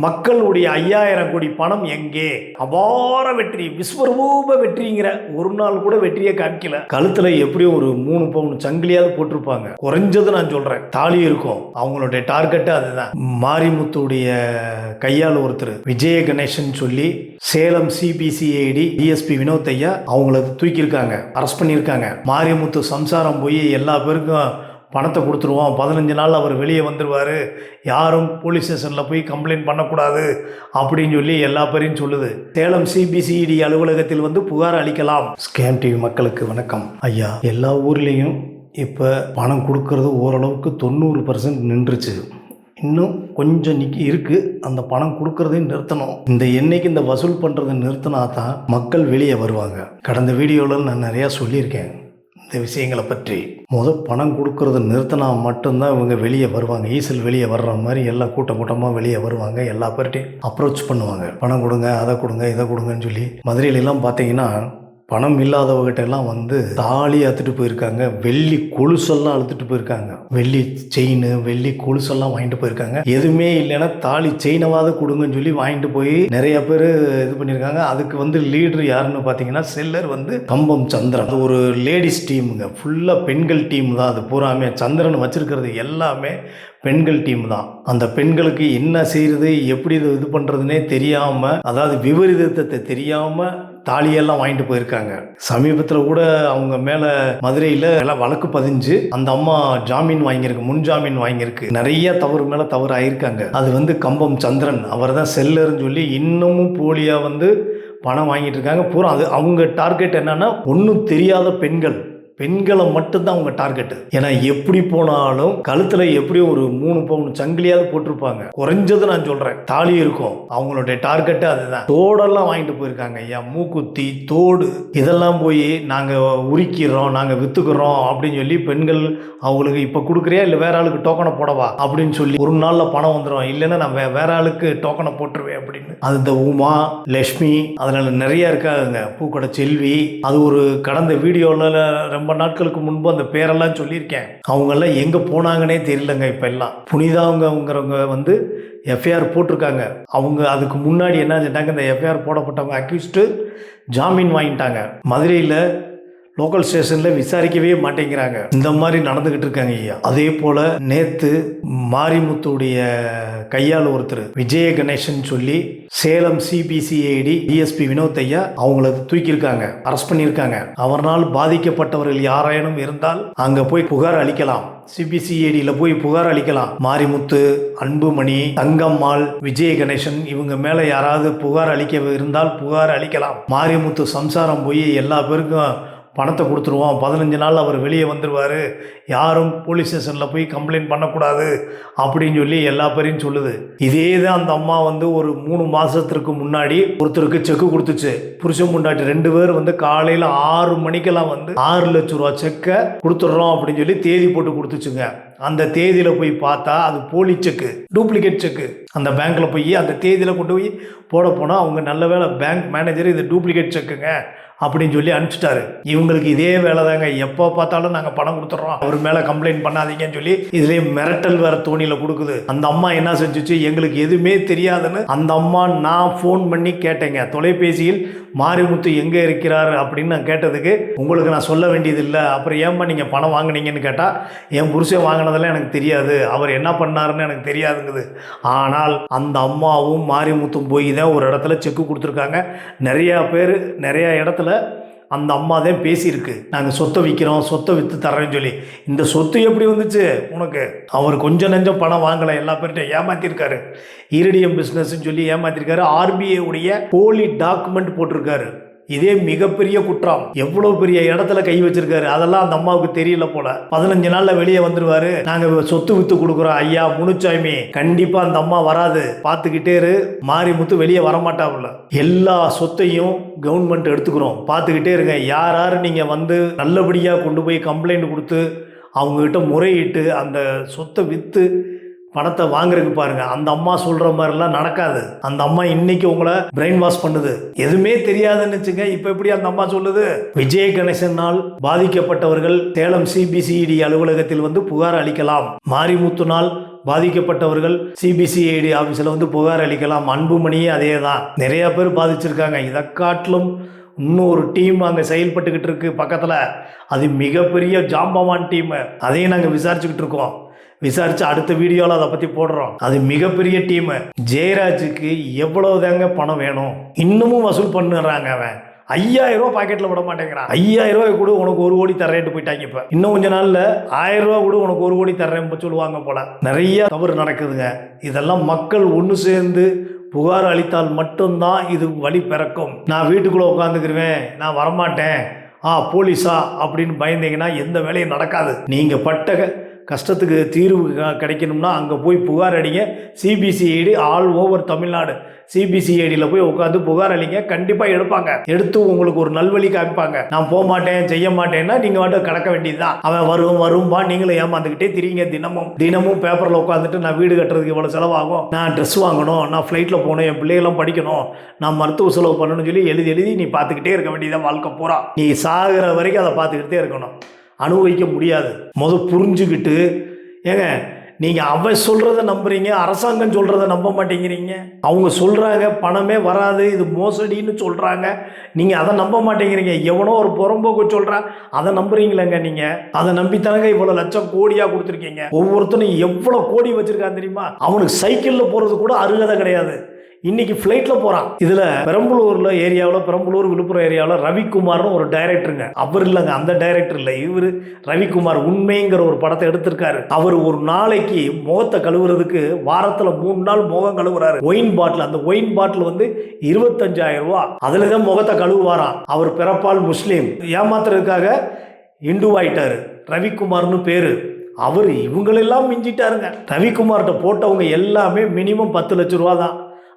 மக்களுடைய ஐயாயிரம் கோடி பணம் எங்கே? அபார வெற்றி விஸ்வரூப வெற்றிங்கிற ஒரு நாள் கூட வெற்றியை காமிக்கல. கழுத்துல எப்படியும் ஒரு மூணு பவுன் சங்கிலியாவது போட்டிருப்பாங்க. குறைஞ்சது நான் சொல்றேன். தாலி இருக்கும். அவங்களுடைய டார்கெட்டு அதுதான். மாரிமுத்துடைய கையால் ஒருத்தர் விஜய கணேசன் சொல்லி சேலம் சிபிசிஐடி டிஎஸ்பி வினோத் ஐயா அவங்கள தூக்கியிருக்காங்க. அரெஸ்ட் பண்ணியிருக்காங்க. மாரிமுத்து சம்சாரம் போய் எல்லா பேருக்கும் பணத்தை கொடுத்துருவோம். பதினஞ்சு நாள் அவர் வெளியே வந்துடுவார் யாரும் போலீஸ் ஸ்டேஷனில் போய் கம்ப்ளைண்ட் பண்ணக்கூடாது அப்படின்னு சொல்லி எல்லா பேரையும் சொல்லுது. சேலம் சிபிசிஇடி அலுவலகத்தில் வந்து புகார் அளிக்கலாம். ஸ்கேம் டிவி மக்களுக்கு வணக்கம். ஐயா எல்லா ஊர்லேயும் இப்போ பணம் கொடுக்கறது ஓரளவுக்கு தொண்ணூறு பர்சன்ட் நின்றுச்சு. இன்னும் கொஞ்சம் நிக்கி இருக்குது அந்த பணம் கொடுக்கறதையும் நிறுத்தணும். இந்த எண்ணெய்க்கு இந்த வசூல் பண்ணுறதை நிறுத்தினா தான் மக்கள் வெளியே வருவாங்க. கடந்த வீடியோவில் நான் நிறையா சொல்லியிருக்கேன். இந்த விஷயங்களை பற்றி முத பணம் கொடுக்கறது நிறுத்தினா மட்டும்தான் இவங்க வெளியே வருவாங்க. ஈசல் வெளியே வர்ற மாதிரி எல்லா கூட்டம் கூட்டமாக வெளியே வருவாங்க. எல்லா பேர்ட்டையும் அப்ரோச் பண்ணுவாங்க. பணம் கொடுங்க அதை கொடுங்க இதை கொடுங்கன்னு சொல்லி மதுரையிலலாம் பார்த்தீங்கன்னா பணம் இல்லாதவர்கிட்ட எல்லாம் வந்து தாலி அத்துட்டு போயிருக்காங்க. வெள்ளி கொலுசெல்லாம் அழுத்துட்டு போயிருக்காங்க. வெள்ளி செயின் வெள்ளி கொலுசெல்லாம் வாங்கிட்டு போயிருக்காங்க. எதுவுமே இல்லைன்னா தாலி செயினவாத கொடுங்கன்னு சொல்லி வாங்கிட்டு போய் நிறைய பேர் இது பண்ணியிருக்காங்க. அதுக்கு வந்து லீடர் யாருன்னு பார்த்தீங்கன்னா செல்லர் வந்து கம்பம் சந்திரன். அது ஒரு லேடிஸ் டீமுங்க ஃபுல்லாக பெண்கள் டீம் தான் அது. பூராமே சந்திரன் வச்சிருக்கிறது எல்லாமே பெண்கள் டீம் தான். அந்த பெண்களுக்கு என்ன செய்யறது எப்படி இது இது பண்ணுறதுனே தெரியாமல் அதாவது விபரீதத்தை தெரியாமல் தாலியெல்லாம் வாங்கிட்டு போயிருக்காங்க. சமீபத்தில் கூட அவங்க மேலே மதுரையில் எல்லாம் வழக்கு பதிஞ்சு அந்த அம்மா ஜாமீன் வாங்கியிருக்கு முன் ஜாமீன் வாங்கியிருக்கு. நிறைய தவறு மேலே தவறு ஆயிருக்காங்க. அது வந்து கம்பம் சந்திரன். அவர் தான் செல்லுன்னு சொல்லி இன்னமும் போலியாக வந்து பணம் வாங்கிட்டு இருக்காங்க. பூரா அது அவங்க டார்கெட் என்னன்னா ஒன்றும் தெரியாத பெண்கள் பெண்களை மட்டும்தான் அவங்க டார்கெட்டு ஏன்னா எப்படி போனாலும் கழுத்துல எப்படியும் ஒரு மூணு பவுன் சங்கிலியாவது போட்டிருப்பாங்க. குறைஞ்சது நான் சொல்றேன். தாலி இருக்கும். அவங்களுடைய டார்கெட்டு அதுதான். தோடெல்லாம் வாங்கிட்டு போயிருக்காங்க. ஐயா மூக்குத்தி தோடு. இதெல்லாம் போய் நாங்க உரிக்கிறோம் நாங்க வித்துக்கிறோம் அப்படின்னு சொல்லி பெண்கள் அவங்களுக்கு இப்ப கொடுக்குறியா? இல்லை வேற ஆளுக்கு டோக்கனை போடவா? அப்படின்னு சொல்லி ஒரு நாள்ல பணம் வந்துடும் இல்லைன்னா நான் வேற ஆளுக்கு டோக்கனை போட்டுருவேன் அப்படின்னு. அது இந்த உமா லக்ஷ்மி அதனால நிறைய இருக்காங்க பூக்கடை செல்வி. அது ஒரு கடந்த வீடியோவில் ரொம்ப ரொம்ப நாட்களுக்கு முன்பு அந்த பேரெல்லாம் சொல்லியிருக்கேன். அவங்கெல்லாம் எங்கே போனாங்கன்னே தெரியலங்க இப்போ எல்லாம் புனிதாவங்கங்கிறவங்க வந்து எஃப்ஐஆர் போட்டிருக்காங்க. அவங்க அதுக்கு முன்னாடி என்ன செஞ்சாங்க இந்த எஃப்ஐஆர் போடப்பட்டவங்க அக்யூஸ்டு ஜாமீன் வாங்கிட்டாங்க. மதுரையில் லோக்கல் ஸ்டேஷனில் விசாரிக்கவே மாட்டேங்கிறாங்க. இந்த மாதிரி நடந்துக்கிட்டு இருக்காங்க ஐயா. அதே போல் நேற்று மாரிமுத்துடைய கையால் ஒருத்தர் விஜய கணேசன் சொல்லி சேலம் சிபிசிஐடி டிஎஸ்பி வினோத் ஐயா அவங்கள தூக்கியிருக்காங்க அரெஸ்ட் பண்ணியிருக்காங்க. அவரால் பாதிக்கப்பட்டவர்கள் யாராயினும் இருந்தால் அங்கே போய் புகார் அளிக்கலாம். சிபிசிஐடியில் போய் புகார் அளிக்கலாம். மாரிமுத்து அன்புமணி தங்கம்மாள் விஜய கணேசன் இவங்க மேலே யாராவது புகார் அளிக்க இருந்தால் புகார் அளிக்கலாம். மாரிமுத்து சம்சாரம் போய் எல்லா பேருக்கும் பணத்தை கொடுத்துருவோம். பதினஞ்சு நாள் அவர் வெளியே வந்துடுவார் யாரும் போலீஸ் ஸ்டேஷனில் போய் கம்ப்ளைண்ட் பண்ணக்கூடாது அப்படின்னு சொல்லி எல்லா பேரையும் சொல்லுது. இதே தான் அந்த அம்மா வந்து ஒரு மூணு மாதத்திற்கு முன்னாடி ஒருத்தருக்கு செக்கு கொடுத்துச்சு. புருஷன் முண்டாட்டி ரெண்டு பேர் வந்து காலையில் ஆறு மணிக்கெல்லாம் வந்து ஆறு லட்ச ரூபா செக்கை கொடுத்துட்றோம் அப்படின்னு சொல்லி தேதி போட்டு கொடுத்துச்சுங்க. அந்த தேதியில் போய் பார்த்தா அது போலி செக்கு டூப்ளிகேட் செக்கு அந்த பேங்க்கில் போய் அந்த தேதியில் கொண்டு போய் போட போனால் அவங்க நல்ல வேளை பேங்க் மேனேஜர் இது டூப்ளிகேட் செக்குங்க அப்படின்னு சொல்லி அனுப்பிச்சிட்டாரு. இவங்களுக்கு இதே வேலை தாங்க எப்போ பார்த்தாலும் நாங்கள் பணம் கொடுத்துட்றோம் அவர் மேலே கம்ப்ளைண்ட் பண்ணாதீங்கன்னு சொல்லி இதுலேயே மிரட்டல் வேற தோணியில் கொடுக்குது. அந்த அம்மா என்ன செஞ்சுச்சு? எங்களுக்கு எதுவுமே தெரியாதுன்னு அந்த அம்மா நான் ஃபோன் பண்ணி கேட்டேங்க. தொலைபேசியில் மாரிமுத்து எங்கே இருக்கிறார் அப்படின்னு நான் கேட்டதுக்கு உங்களுக்கு நான் சொல்ல வேண்டியதில்லை. அப்புறம் ஏம்மா நீங்கள் பணம் வாங்குனீங்கன்னு கேட்டால் என் புருஷன் வாங்கினதெல்லாம் எனக்கு தெரியாது. அவர் என்ன பண்ணாருன்னு எனக்கு தெரியாதுங்குது. ஆனால் அந்த அம்மாவும் மாரிமுத்தும் போய் தான் ஒரு இடத்துல செக்கு கொடுத்துருக்காங்க. நிறையா பேர் நிறையா இடத்துல அந்த அம்மா தான் பேசியிருக்கு. நாங்கள் சொத்தை விற்கிறோம் சொத்தை விற்று தர்றேன்னு சொல்லி. இந்த சொத்து எப்படி வந்துச்சு? உனக்கு அவர் கொஞ்சம் நெஞ்சம் பணம் வாங்கலை எல்லா பேர்கிட்ட ஏமாத்திருக்காரு. ஈரடியம் பிஸ்னஸ்ன்னு சொல்லி ஏமாத்திருக்காரு. ஆர்பிஐ உடைய போலி டாக்குமெண்ட் போட்டிருக்காரு. இதே மிகப்பெரிய குற்றம். எவ்வளவு பெரிய இடத்துல கை வச்சிருக்காரு. அதெல்லாம் அந்த அம்மாவுக்கு தெரியல போல. பதினஞ்சு நாள்ல வெளியே வந்துருவாரு. நாங்க சொத்து வித்து கொடுக்குறோம். ஐயா முனுச்சாமி கண்டிப்பா அந்த அம்மா வராது. பார்த்துக்கிட்டே இரு. மாறி முத்து வெளியே வரமாட்டாவுல எல்லா சொத்தையும் கவர்மெண்ட் எடுத்துக்கிறோம். பார்த்துக்கிட்டே இருங்க. யார் யார் நீங்க வந்து நல்லபடியா கொண்டு போய் கம்ப்ளைண்ட் கொடுத்து அவங்ககிட்ட முறையிட்டு அந்த சொத்தை விற்று பணத்தை வாங்குறதுக்கு பாருங்க. அந்த அம்மா சொல்ற மாதிரிலாம் நடக்காது. அந்த அம்மா இன்னைக்கு உங்களை பிரெயின் வாஷ் பண்ணுது. எதுவுமே தெரியாதுன்னு வச்சுங்க இப்ப எப்படி அந்த அம்மா சொல்லுது? விஜய கணேசனால் பாதிக்கப்பட்டவர்கள் சேலம் சிபிசிஇடி அலுவலகத்தில் வந்து புகார் அளிக்கலாம். மாரிமுத்துனால் பாதிக்கப்பட்டவர்கள் சிபிசிஐடி ஆஃபீஸில் வந்து புகார் அளிக்கலாம். அன்புமணியே அதே தான் நிறையா பேர் பாதிச்சிருக்காங்க. இதை காட்டிலும் இன்னும் ஒரு டீம் அங்கே செயல்பட்டுக்கிட்டு இருக்கு பக்கத்தில். அது மிகப்பெரிய ஜாம்பவான் டீம். அதையும் நாங்கள் விசாரிச்சுக்கிட்டு இருக்கோம். விசாரிச்சு அடுத்த வீடியோவில் அதை பற்றி போடுறோம். அது மிகப்பெரிய டீமு ஜெயராஜுக்கு எவ்வளவு தாங்க பணம் வேணும்? இன்னமும் வசூல் பண்ணுறாங்க அவன். ஐயாயிரம் ரூபா பாக்கெட்டில் விட மாட்டேங்கிறான். ஐயாயிரம் ரூபாய் கூட உனக்கு ஒரு கோடி தரேன்ட்டு போயிட்டாங்க இப்போ. இன்னும் கொஞ்ச நாளில் ஆயிரம் ரூபா கூட உனக்கு ஒரு கோடி தர்றேன் சொல்லுவாங்க போல. நிறைய தவறு நடக்குதுங்க. இதெல்லாம் மக்கள் ஒன்று சேர்ந்து புகார் அளித்தால் மட்டும்தான் இது வழி பிறக்கும். நான் வீட்டுக்குள்ளே உட்காந்துக்கிருவேன் நான் வரமாட்டேன். ஆ போலீஸா? அப்படின்னு பயந்தீங்கன்னா எந்த வேலையும் நடக்காது. நீங்கள் பட்ட கஷ்டத்துக்கு தீர்வு க- கிடைக்கணும்னா அங்கே போய் புகார் அடிங்க சிபிசிஐடி ஆல் ஓவர் தமிழ்நாடு. சிபிசிஐடியில் போய் உட்காந்து புகார் அளிங்க. கண்டிப்பாக எடுப்பாங்க. எடுத்து உங்களுக்கு ஒரு நல்வழி காமிப்பாங்க. நான் போக மாட்டேன் செய்ய மாட்டேன்னா நீங்கள் மட்டும் கடக்க வேண்டியதுதான். அவன் வரும் வரும்பா நீங்களும் ஏமாந்துக்கிட்டே திரிங்க தினமும். தினமும் பேப்பரில் உட்காந்துட்டு நான் வீடு கட்டுறதுக்கு இவ்வளோ செலவாகும். நான் ட்ரெஸ் வாங்கணும் நான் ஃப்ளைட்டில் போகணும் என் பிள்ளைகளும் படிக்கணும். நான் மருத்துவ செலவு பண்ணணும்னு சொல்லி எழுதி எழுதி நீ பார்த்துக்கிட்டே இருக்க வேண்டியதான் வாழ்க்கை பூரா. நீ சாகிற வரைக்கும் அதை பார்த்துக்கிட்டே இருக்கணும். அனுபவிக்க முடியாது. மொதல் புரிஞ்சுக்கிட்டு ஏங்க நீங்கள் அவன் சொல்கிறத நம்புறீங்க அரசாங்கம் சொல்கிறத நம்ப மாட்டேங்கிறீங்க? அவங்க சொல்கிறாங்க பணமே வராது இது மோசடின்னு சொல்கிறாங்க நீங்கள் அதை நம்ப மாட்டேங்கிறீங்க. எவனோ ஒரு புறம்போக்கு சொல்கிறான் அதை நம்புறீங்களேங்க நீங்கள் அதை நம்பித்தானங்க இவ்வளோ லட்சம் கோடியாக கொடுத்துருக்கீங்க. ஒவ்வொருத்தனும் எவ்வளோ கோடி வச்சுருக்கான் தெரியுமா? அவனுக்கு சைக்கிளில் போகிறது கூட அருகதை கிடையாது. இன்னைக்கு ஃப்ளைட்டில் போகிறான் இதில் பெரம்பலூரில் ஏரியாவில் பெரம்பலூர் விழுப்புரம் ஏரியாவில் ரவிக்குமார்னு ஒரு டைரக்டருங்க அவர் இல்லைங்க அந்த டைரக்டர் இல்லை. இவர் ரவிக்குமார் உண்மைங்கிற ஒரு படத்தை எடுத்திருக்காரு. அவர் ஒரு நாளைக்கு முகத்தை கழுவுறதுக்கு வாரத்தில் மூணு நாள் முகம் கழுவுறாரு. ஒயின் பாட்டில் அந்த ஒயின் பாட்டில் வந்து இருபத்தஞ்சாயிரம் ரூபா. அதில் தான் முகத்தை கழுவுவாராம். அவர் பிறப்பால் முஸ்லீம். ஏமாத்துறதுக்காக இந்து ரவிக்குமார்னு பேர். அவர் இவங்களெல்லாம் மிஞ்சிட்டாருங்க. ரவிக்குமார்கிட்ட போட்டவங்க எல்லாமே மினிமம் பத்து லட்ச ரூபா தான்.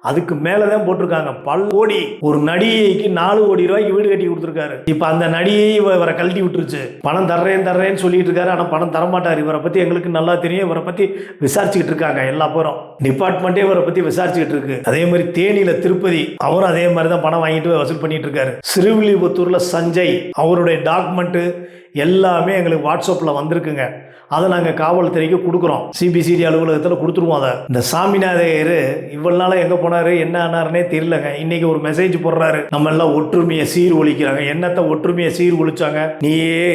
அதுக்கு மேலே தான் போட்டிருக்காங்க. பல் கோடி. ஒரு நடிகைக்கு நாலு கோடி ரூபாய்க்கு வீடு கட்டி கொடுத்துருக்காரு. இப்போ அந்த நடிகை இவரை கழட்டி விட்டுருச்சு. பணம் தர்றேன் தர்றேன்னு சொல்லிட்டு இருக்காரு. ஆனால் பணம் தரமாட்டார். இவரை பற்றி எங்களுக்கு நல்லா தெரியும். இவரை பற்றி விசாரிச்சுக்கிட்டு இருக்காங்க எல்லா பேரும். டிபார்ட்மெண்ட்டே இவரை பற்றி விசாரிச்சுக்கிட்டு இருக்கு. அதே மாதிரி தேனியில் திருப்பதி அவரும் அதே மாதிரி தான் பணம் வாங்கிட்டு வசூல் பண்ணிட்டு இருக்காரு. சிறுவில்லிபுத்தூரில் சஞ்சய் அவருடைய டாக்குமெண்ட்டு எல்லாமே எங்களுக்கு வாட்ஸ்அப்பில் வந்திருக்குங்க. அதை நாங்கள் காவல்துறைக்கு கொடுக்குறோம். சிபிசிடி அலுவலகத்தில் கொடுத்துருவோம் அதை. இந்த சாமிநாதையர் இவ்வளோ நாளாக எங்கே போனார் என்ன ஆனாருன்னே தெரியலங்க. இன்றைக்கி ஒரு மெசேஜ் போடுறாரு. நம்ம எல்லாம் ஒற்றுமையை சீர் ஒழிக்கிறாங்க என்னத்தை ஒற்றுமையை சீர் ஒழிச்சாங்க நீயே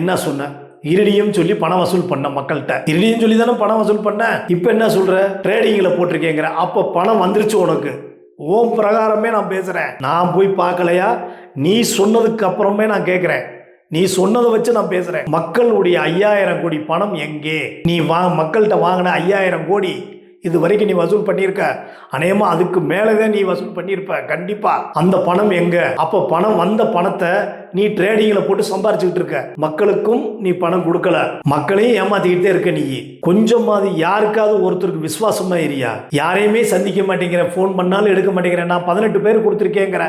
என்ன சொன்ன? இருடியும் சொல்லி பணம் வசூல் பண்ண மக்கள்கிட்ட. இருடியும் சொல்லி தானே பணம் வசூல் பண்ண? இப்போ என்ன சொல்ற? ட்ரேடிங்கில் போட்டிருக்கேங்கிற. அப்போ பணம் வந்துருச்சு உனக்கு. ஓம் பிரகாரமே நான் பேசுகிறேன் நான் போய் பார்க்கலையா? நீ சொன்னதுக்கு அப்புறமே நான் கேட்குறேன் நீ சொன்னதை வச்சு நான் பேசுறேன். மக்களுடைய ஐயாயிரம் கோடி பணம் எங்கே? நீ வா மக்கள்கிட்ட வாங்கின ஐயாயிரம் கோடி இது வரைக்கும் நீ வசூல் பண்ணியிருக்க. அநேகமா அதுக்கு மேலவே நீ வசூல் பண்ணியிருப்ப. கண்டிப்பா. அந்த பணம் எங்க? அப்போ பணம் வந்த பணத்தை நீ ட்ரேடிங்கில் போட்டு சம்பாரிச்சுக்கிட்டு இருக்க. மக்களுக்கும் நீ பணம் கொடுக்கல. மக்களையும் ஏமாத்திக்கிட்டே இருக்க நீ. கொஞ்சமாவது யாருக்காவது ஒருத்தருக்கு விசுவாசமா ஏரியா யாரையுமே சந்திக்க மாட்டேங்கிற ஃபோன் பண்ணாலும் எடுக்க மாட்டேங்கிறேன் நான் பதினெட்டு பேர் கொடுத்துருக்கேங்கிற.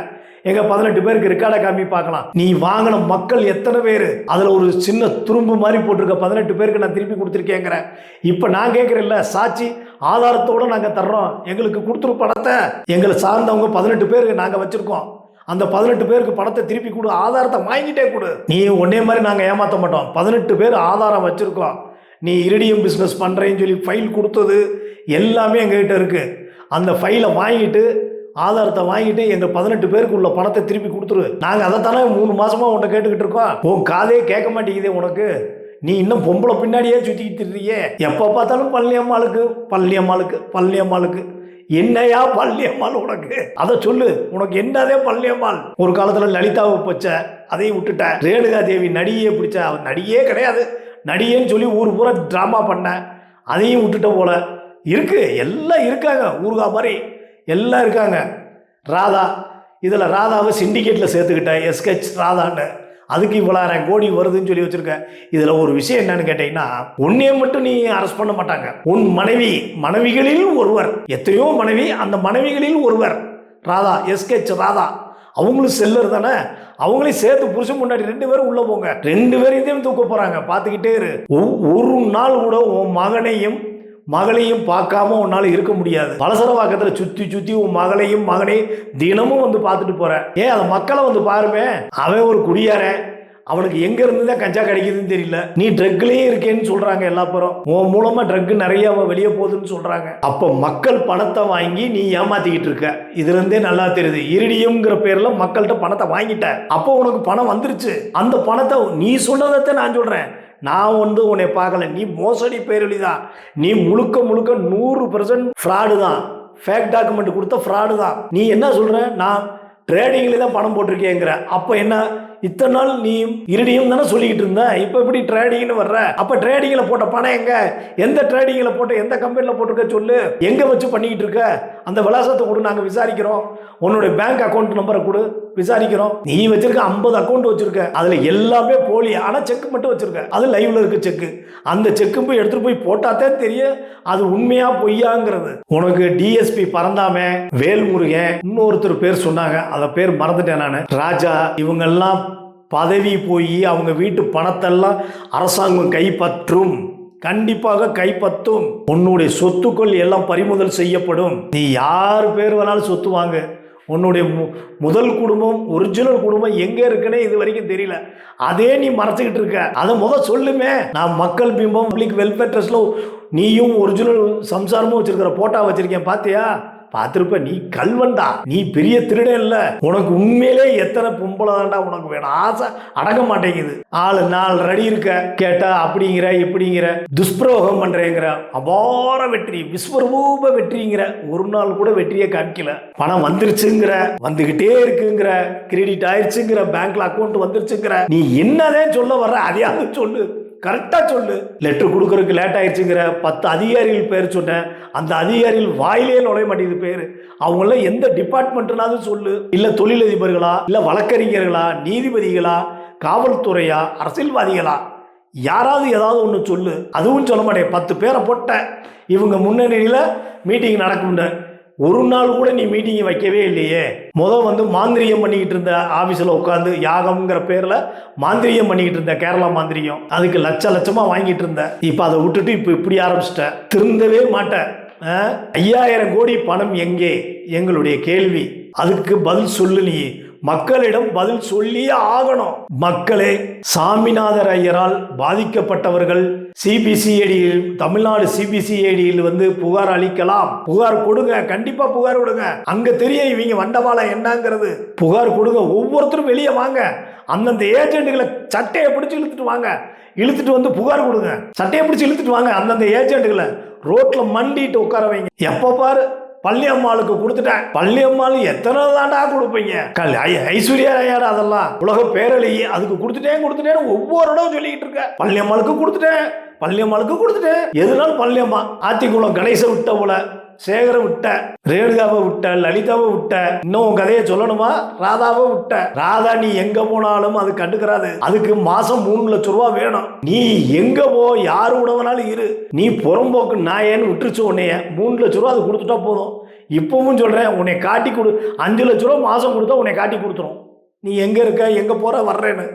எங்க பதினெட்டு பேருக்கு ரெக்கார்டை காமி பார்க்கலாம். நீ வாங்கின மக்கள் எத்தனை பேர்? அதில் ஒரு சின்ன துரும்பு மாதிரி போட்டிருக்க பதினெட்டு பேருக்கு நான் திருப்பி கொடுத்துருக்கேங்கிற. இப்போ நான் கேட்குறேன்ல சாட்சி ஆதாரத்தோட நாங்கள் தர்றோம். எங்களுக்கு கொடுத்துரு பணத்தை. எங்களை சார்ந்தவங்க பதினெட்டு பேருக்கு நாங்கள் வச்சுருக்கோம். அந்த பதினெட்டு பேருக்கு பணத்தை திருப்பி கொடு ஆதாரத்தை வாங்கிட்டே கொடு. நீ ஒன்னே மாதிரி நாங்கள் ஏமாற்ற மாட்டோம். பதினெட்டு பேர் ஆதாரம் வச்சுருக்கோம். நீ இரிடியம் பிஸ்னஸ் பண்ணுறேன்னு சொல்லி ஃபைல் கொடுத்தது எல்லாமே எங்ககிட்ட இருக்குது அந்த ஃபைலை வாங்கிட்டு ஆதாரத்தை வாங்கிட்டு எங்கள் பதினெட்டு பேருக்கு உள்ள பணத்தை திருப்பி கொடுத்துரு. நாங்கள் அதைத்தானே மூணு மாசமா உன்னை கேட்டுக்கிட்டு இருக்கோம். உன் காதே கேட்க மாட்டேங்குதே உனக்கு. நீ இன்னும் பொம்பளை பின்னாடியே சுற்றிக்கிட்டு இருக்கியே எப்போ பார்த்தாலும் பழனியம்மாளுக்கு பழனியம்மாளுக்கு பழனியம்மாளுக்கு என்னையா பழனியம்மாள் உனக்கு? அதை சொல்லு உனக்கு என்னதே பழனியம்மாள் ஒரு காலத்தில் லலிதாவை பச்ச அதையும் விட்டுட்ட. ரேணுகா தேவி நடிகையை பிடிச்ச அவர் நடிகையே கிடையாது. நடிகைன்னு சொல்லி ஊர் பூரா ட்ராமா பண்ண அதையும் விட்டுட்ட போல. இருக்கு எல்லாம் இருக்காங்க. ஊருகா மாதிரி. எல்லாம் இருக்காங்க. ராதா இதில் ராதாவை சிண்டிகேட்டில் சேர்த்துக்கிட்டேன். எஸ்கெச் ராதான்னு. அதுக்கு இவ்வளோயிரம் கோடி வருதுன்னு சொல்லி வச்சுருக்கேன். இதில் ஒரு விஷயம் என்னன்னு கேட்டிங்கன்னா உன்னையே மட்டும் நீ அரெஸ்ட் பண்ண மாட்டாங்க. உன் மனைவி மனைவிகளில் ஒருவர். எத்தனையோ மனைவி அந்த மனைவிகளில் ஒருவர். ராதா எஸ்கெச் ராதா. அவங்களும் செல்லர் தானே. அவங்களையும் சேர்த்து புருஷன் முன்னாடி ரெண்டு பேரும் உள்ளே போங்க. ரெண்டு பேரையும் தூக்க போகிறாங்க பார்த்துக்கிட்டே இரு. ஒரு நாள் கூட உன் மகனையும் மகளையும் பார்க்காம உன்னால இருக்க முடியாது. பலசரவாக்கத்தில் சுற்றி சுற்றி உன் மகளையும் மகனையும் தினமும் வந்து பார்த்துட்டு போற. ஏன் அந்த மக்களை வந்து பாருமே. அவன் ஒரு குடியாரன் அவனுக்கு எங்க இருந்து தான் கஞ்சா கிடைக்குதுன்னு தெரியல. நீ ட்ரக்லயே இருக்கேன்னு சொல்றாங்க எல்லா பேரும் உன் மூலமா ட்ரக் நிறைய வெளியே போகுதுன்னு சொல்றாங்க. அப்ப மக்கள் பணத்தை வாங்கி நீ ஏமாத்திக்கிட்டு இருக்க. இதுல இருந்தே நல்லா தெரியுது. இருடியம்ங்கிற பேர்ல மக்கள்கிட்ட பணத்தை வாங்கிட்ட. அப்போ உனக்கு பணம் வந்துருச்சு. அந்த பணத்தை நீ சொன்னதை நான் சொல்றேன். நான் வந்து உன்னை பார்க்கல. நீ மோசடி பேரொழி தான் நீ முழுக்க முழுக்க நூறு பர்சன்ட் ஃப்ராடு தான் ஃபேக் டாக்குமெண்ட் கொடுத்த ஃப்ராடு தான் நீ என்ன சொல்கிற நான் ட்ரேடிங்கில் தான் பணம் போட்டிருக்கேங்கிற. அப்போ என்ன? இத்தனை நாள் நீ இருடியும் தானே சொல்லிக்கிட்டு இருந்த? இப்போ எப்படி ட்ரேடிங்னு வர்ற? அப்போ ட்ரேடிங்கில் போட்ட பணம் எங்க? எந்த ட்ரேடிங்கில் போட்ட எந்த கம்பெனியில் போட்டிருக்க சொல்லு? எங்கே வச்சு பண்ணிக்கிட்டு இருக்க? அந்த விலாசத்தை கொடு நாங்கள் விசாரிக்கிறோம். உன்னுடைய பேங்க் அக்கௌண்ட் நம்பரை கொடு விசாரிக்கிறோம். நீ வச்சிருக்க ஐம்பது அக்கௌண்ட் வச்சிருக்க. அதுல எல்லாமே போலி ஆனா செக் மட்டும் வச்சிருக்க. அது லைவ்ல இருக்க செக் அந்த செக்கு போய் எடுத்துட்டு போய் போட்டாத்தே தெரியும் அது உண்மையா பொய்யாங்கிறது. உனக்கு டிஎஸ்பி பறந்தாம வேல்முருகன் இன்னொருத்தர் பேர் சொன்னாங்க. அத பேர் மறந்துட்டேன் நான். ராஜா இவங்கெல்லாம் பதவி போய் அவங்க வீட்டு பணத்தெல்லாம் அரசாங்கம் கைப்பற்றும். கண்டிப்பாக கைப்பற்றும். உன்னுடைய சொத்துக்கள் எல்லாம் பறிமுதல் செய்யப்படும். நீ யார் பேர் வேணாலும் சொத்து வாங்க. உன்னுடைய மு- முதல் குடும்பம் ஒரிஜினல் குடும்பம் எங்கே இருக்குன்னே இது வரைக்கும் தெரியல. அதே நீ மறைச்சிக்கிட்டு இருக்க. அதை முத சொல்லுமே. நான் மக்கள் பிம்பம் பப்ளிக் வெல்ஃபேர் ட்ரஸ்ட்ல நீயும் ஒரிஜினல் சம்சாரமும் வச்சிருக்கிற போட்டா வச்சிருக்கேன். பாத்தியா? பார்த்துருப்ப நீ கல்வன்டா நீ பெரிய திருடன் இல்ல. உனக்கு உண்மையிலே எத்தனை பொம்பளை தான்டா உனக்கு வேணும்? ஆசை அடங்க மாட்டேங்குது. ஆளு நாலு ரெடி இருக்க. கேட்டா அப்படிங்கிற இப்படிங்கிற துஷ்பிரயோகம் பண்றேங்கிற அபார வெற்றி விஸ்வரூப வெற்றிங்கிற ஒரு நாள் கூட வெற்றியை காமிக்கல. பணம் வந்துருச்சுங்கிற வந்துகிட்டே இருக்குங்கிற கிரெடிட் ஆயிடுச்சுங்கிற பேங்க்ல அக்கௌண்ட் வந்துருச்சுங்கிற நீ என்னதான் சொல்ல வர்ற அதையாவது சொல்லு. கரெக்டாக சொல்லு. லெட்டர் கொடுக்கறதுக்கு லேட் ஆயிடுச்சுங்கிற பத்து அதிகாரிகள் பேர் சொன்னேன். அந்த அதிகாரிகள் வாயிலே நுழைய மாட்டேங்குது பேர். அவங்களாம் எந்த டிபார்ட்மெண்ட்னாவது சொல்லு. இல்லை தொழிலதிபர்களா இல்லை வழக்கறிஞர்களா நீதிபதிகளா காவல்துறையா அரசியல்வாதிகளா? யாராவது ஏதாவது ஒன்று சொல்லு. அதுவும் சொல்ல மாட்டேன். பத்து பேரை போட்ட இவங்க முன்னணியில் மீட்டிங் நடக்கும்னு. ஒரு நாள் கூட நீ மீட்டிங் வைக்கவே இல்லையே. முதல் வந்து மாந்திரியம் பண்ணிக்கிட்டு இருந்த ஆஃபீஸில் உட்காந்து யாகம்ங்கிற பேரில் மாந்திரியம் பண்ணிக்கிட்டு இருந்த கேரளா மாந்திரியம் அதுக்கு லட்ச லட்சமாக வாங்கிட்டு இருந்த. இப்போ அதை விட்டுட்டு இப்போ இப்படி ஆரம்பிச்சிட்ட. திருந்தவே மாட்டேன். ஐயாயிரம் கோடி பணம் எங்கே? எங்களுடைய கேள்வி. அதுக்கு பதில் சொல்லு நீ மக்களிடம் பதில் சொல்லியே ஆகணும். மக்களே சாமிநாதர் ஐயரால் பாதிக்கப்பட்டவர்கள் சிபிசிஐடியில் தமிழ்நாடு சிபிசிஐடியில் வந்து புகார் அளிக்கலாம். புகார் கொடுங்க கண்டிப்பா புகார் கொடுங்க அங்க தெரியும் இவங்க வண்டவாளம் என்னங்கிறது. புகார் கொடுங்க ஒவ்வொருத்தரும் வெளியே வாங்க. அந்தந்த ஏஜென்ட்டுகளை சட்டையை பிடிச்சி இழுத்துட்டு வாங்க. இழுத்துட்டு வந்து புகார் கொடுங்க. சட்டையை பிடிச்சி இழுத்துட்டு வாங்க அந்தந்த ஏஜென்ட்டுகளை. ரோட்ல மண்டிட்டு உட்கார வைங்க. எப்ப பாரு பள்ளியம்மாளுக்கு கொடுத்துட்டேன். பள்ளியம்மாள் எத்தனை தாண்டா கொடுப்பீங்க? கல் ஐஸ்வர்யா ஐயாடா அதெல்லாம். உலக பேரழி அதுக்கு கொடுத்துட்டேன் கொடுத்துட்டேன்னு ஒவ்வொரு இடம் சொல்லிக்கிட்டு இருக்க பள்ளியம்மாளுக்கு கொடுத்துட்டேன் பள்ளியம்மாளுக்கு கொடுத்துட்டேன். எதுனாலும் பள்ளியம்மா ஆத்திக்குளம் கணேச விட்ட போல. சேகரை விட்ட ரேணுகாவை விட்ட லலிதாவை விட்ட இன்னும் உன் கதையை சொல்லணுமா? ராதாவை விட்ட. ராதா நீ எங்க போனாலும் அது கண்டுக்கிறாது. அதுக்கு மாசம் மூணு லட்சம் ரூபா வேணும். நீ எங்க போ யார் உணவுனாலும் இரு. நீ புறம்போக்கு நாயேன்னு விட்டுருச்சு உன்னைய. மூணு லட்ச ரூபா அது கொடுத்துட்டா போதும். இப்பவும் சொல்றேன் உன்னை காட்டி கொடு. அஞ்சு லட்ச ரூபா மாசம் கொடுத்தா உன்னை காட்டி கொடுத்துரும். நீ எங்க இருக்க எங்க போற வர்றேன்னு.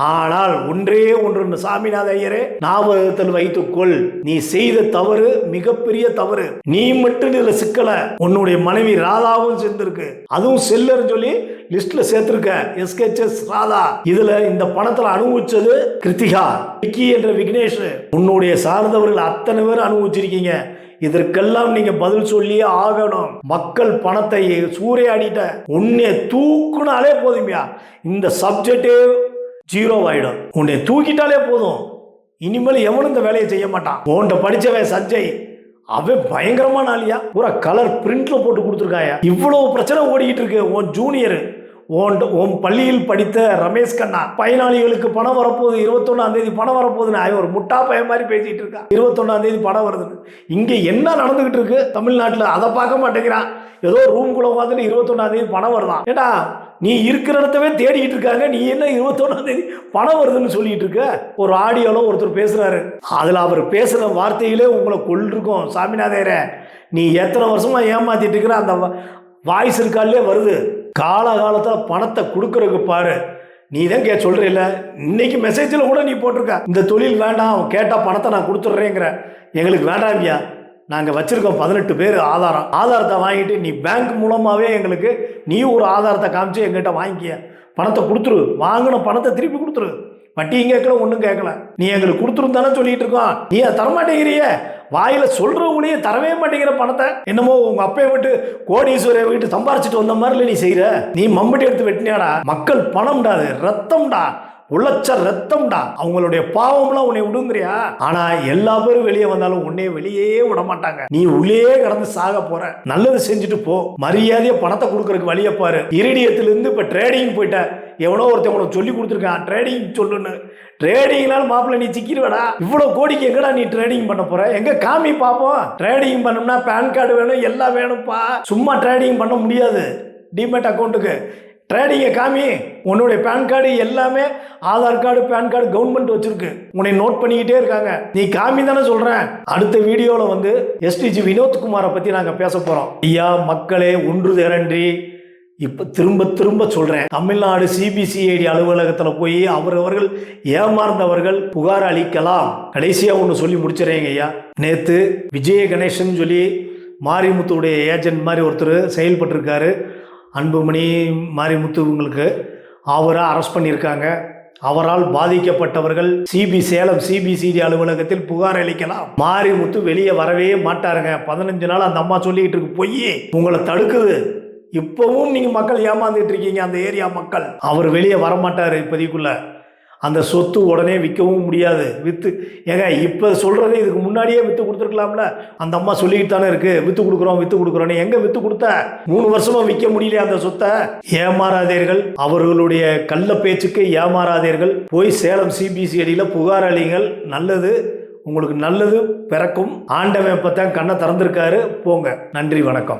ஆனால் ஒன்றே ஒன்று சாமிநாத ஐயரே ஞாபகத்தில் வைத்துக்கொள். நீ செய்த தவறு மிகப்பெரிய தவறு. நீ மட்டும் இதுல சிக்கல. உன்னுடைய மனைவி ராதாவும் சேர்ந்திருக்கு. அதுவும் செல்லர்னு சொல்லி லிஸ்ட்ல சேர்த்திருக்க. எஸ்கேச்எஸ் ராதா. இதுல இந்த பணத்துல அனுபவிச்சது கிருத்திகா. விக்கி என்ற விக்னேஷ். உன்னுடைய சார்ந்தவர்கள் அத்தனை பேர் அனுபவிச்சிருக்கீங்க. இதற்கெல்லாம் நீங்க பதில் சொல்லியே ஆகணும். மக்கள் பணத்தை சூறையாடிட்ட. உன்னை தூக்குனாலே போதுமையா. இந்த சப்ஜெக்டே ஜீரோ ஆயிடும். உன்னை தூக்கிட்டாலே போதும். இனிமேல் எவனும் இந்த வேலையை செய்ய மாட்டான். உன்கிட்ட படித்தவன் சஞ்சய். அவன் பயங்கரமான ஆளியா? பூரா கலர் பிரிண்ட்ல போட்டு கொடுத்துருக்காயா? இவ்வளவு பிரச்சனை ஓடிக்கிட்டு இருக்கு உன் ஜூனியர் உன் உன் பள்ளியில் படித்த ரமேஷ் கண்ணா. பயனாளிகளுக்கு பணம் வரப்போகுது. இருபத்தொன்னாம் தேதி பணம் வரப்போகுதுன்னு அவன் ஒரு முட்டா பையன் மாதிரி பேசிட்டு இருக்கான். இருபத்தொன்னாம் தேதி பணம் வருதுன்னு. இங்கே என்ன நடந்துகிட்டு இருக்கு? தமிழ்நாட்டில் அதை பார்க்க மாட்டேங்கிறான். ஏதோ ரூம்குள்ள உட்காந்துட்டு இருபத்தொன்னாம் தேதி பணம் வருதான் ஏடா நீ இருக்கிற இடத்தவே தேடிட்டு இருக்காங்க நீ என்ன இருபத்தொன்னாம் தேதி பணம் வருதுன்னு சொல்லிட்டு இருக்க? ஒரு ஆடியோல ஒருத்தர் பேசுறாரு. அதுல அவர் பேசுற வார்த்தையிலே உங்களை கொள்ளிருக்கோம் சாமிநாதேர. நீ எத்தனை வருஷமா ஏமாத்திட்டு இருக்கிற அந்த வாய்ஸ் இருக்காலே வருது. காலகாலத்தில் பணத்தை கொடுக்கறதுக்கு பாரு. நீ தான் கே சொல்கிறீல்ல இன்னைக்கு மெசேஜில் கூட நீ போட்டிருக்க. இந்த தொழில் வேண்டாம் கேட்டால் பணத்தை நான் கொடுத்துட்றேங்கிற. எங்களுக்கு வேண்டாம்யா நாங்கள் வச்சுருக்கோம் பதினெட்டு பேர் ஆதாரம். ஆதாரத்தை வாங்கிட்டு நீ பேங்க் மூலமாகவே எங்களுக்கு நீ ஒரு ஆதாரத்தை காமிச்சு எங்கிட்ட வாங்கிக்க பணத்தை கொடுத்துரு. வாங்கின பணத்தை திருப்பி கொடுத்துரு. வட்டியும் கேட்கல ஒன்றும் கேட்கல. நீ எங்களுக்கு கொடுத்துருந்தானே சொல்லிட்டு இருக்கோம். நீ அதை தரமாட்டேங்கிறியே. வாயில சொல்றவங்களையே தரவே மாட்டேங்கிற பணத்தை என்னமோ உங்க அப்பைய விட்டு கோடீஸ்வரை விட்டு சம்பாரிச்சிட்டு வந்த மாதிரில நீ செய்யற நீ மம்பட்டி எடுத்து வெட்டினியாடா. மக்கள் பணம்டா அது. ரத்தம்டா. உழைச்ச ரத்தம்டா. அவங்களுடைய பாவம்லாம் உன்னை விடுங்கிறியா? ஆனா எல்லா பேரும் வெளியே வந்தாலும் உன்னை வெளியே விட மாட்டாங்க. நீ உள்ளே கடந்து சாக போற. நல்லது செஞ்சுட்டு போ. மரியாதையா பணத்தை கொடுக்கறதுக்கு வழியை பாரு. இரிடியத்திலிருந்து இப்ப ட்ரேடிங் போயிட்ட. எவனோ ஒருத்தன் உனக்கு சொல்லி கொடுத்துருக்கான். ட்ரேடிங் சொல்லுன்னு. ட்ரேடிங்னால மாப்பிள்ள நீ சிக்கிடுவடா இவ்வளோ கோடிக்கு எங்கடா நீ ட்ரேடிங் பண்ண போற? எங்க காமி பார்ப்போம் ட்ரேடிங் பண்ணோம்னா பேன் கார்டு வேணும் எல்லாம் வேணும்ப்பா. சும்மா ட்ரேடிங் பண்ண முடியாது. டிமெட் அக்கௌண்ட்டுக்கு ட்ரேடிங்கை காமி உன்னுடைய பேன் கார்டு எல்லாமே Aadhaar card PAN card government வச்சிருக்கு. உன்னை நோட் பண்ணிக்கிட்டே இருக்காங்க. நீ காமி தானே சொல்கிறேன் அடுத்த வீடியோவில் வந்து எஸ்டிஜி வினோத்குமாரை பற்றி நாங்கள் பேச போகிறோம் ஐயா மக்களே ஒன்று திரண்டி. இப்போ திரும்ப திரும்ப சொல்கிறேன் தமிழ்நாடு சிபிசிஐடி அலுவலகத்தில் போய் அவரவர்கள் ஏமாந்தவர்கள் புகார் அளிக்கலாம். கடைசியாக ஒன்று சொல்லி முடிச்சிடறேங்க ஐயா. நேற்று விஜய கணேசன் சொல்லி மாரிமுத்துடைய ஏஜென்ட் மாதிரி ஒருத்தர் செயல்பட்டிருக்காரு. அன்புமணி மாரிமுத்து இவங்களுக்கு அவரை அரெஸ்ட் பண்ணியிருக்காங்க. அவரால் பாதிக்கப்பட்டவர்கள் சிபி சேலம் சிபிசிடி அலுவலகத்தில் புகார் அளிக்கலாம். மாரிமுத்து வெளியே வரவே மாட்டாருங்க. பதினஞ்சு நாள் அந்த அம்மா சொல்லிக்கிட்டு இருக்கு பொய் உங்களை தடுக்குது. இப்பவும் நீங்க மக்கள் ஏமாந்துட்டு இருக்கீங்க அந்த ஏரியா மக்கள். அவர் வெளியே வரமாட்டாரு இப்போதைக்குள்ள. அந்த சொத்து உடனே விற்கவும் முடியாது. விற்று ஏங்க இப்போ சொல்கிறது இதுக்கு முன்னாடியே விற்று கொடுத்துருக்கலாம்ல? அந்த அம்மா சொல்லிக்கிட்டு தானே இருக்குது விற்று கொடுக்குறோம் விற்று கொடுக்குறோன்னு எங்கே விற்று கொடுத்த? மூணு வருஷமாக விற்க முடியல அந்த சொத்தை. ஏமாறாதீர்கள். அவர்களுடைய கள்ள பேச்சுக்கு ஏமாறாதீர்கள். போய் சேலம் சிபிசிஐடியில் புகார் அளிங்கள். நல்லது. உங்களுக்கு நல்லது பிறக்கும். ஆண்டவன் இப்போ தான் கண்ணை திறந்திருக்காரு. போங்க. நன்றி வணக்கம்.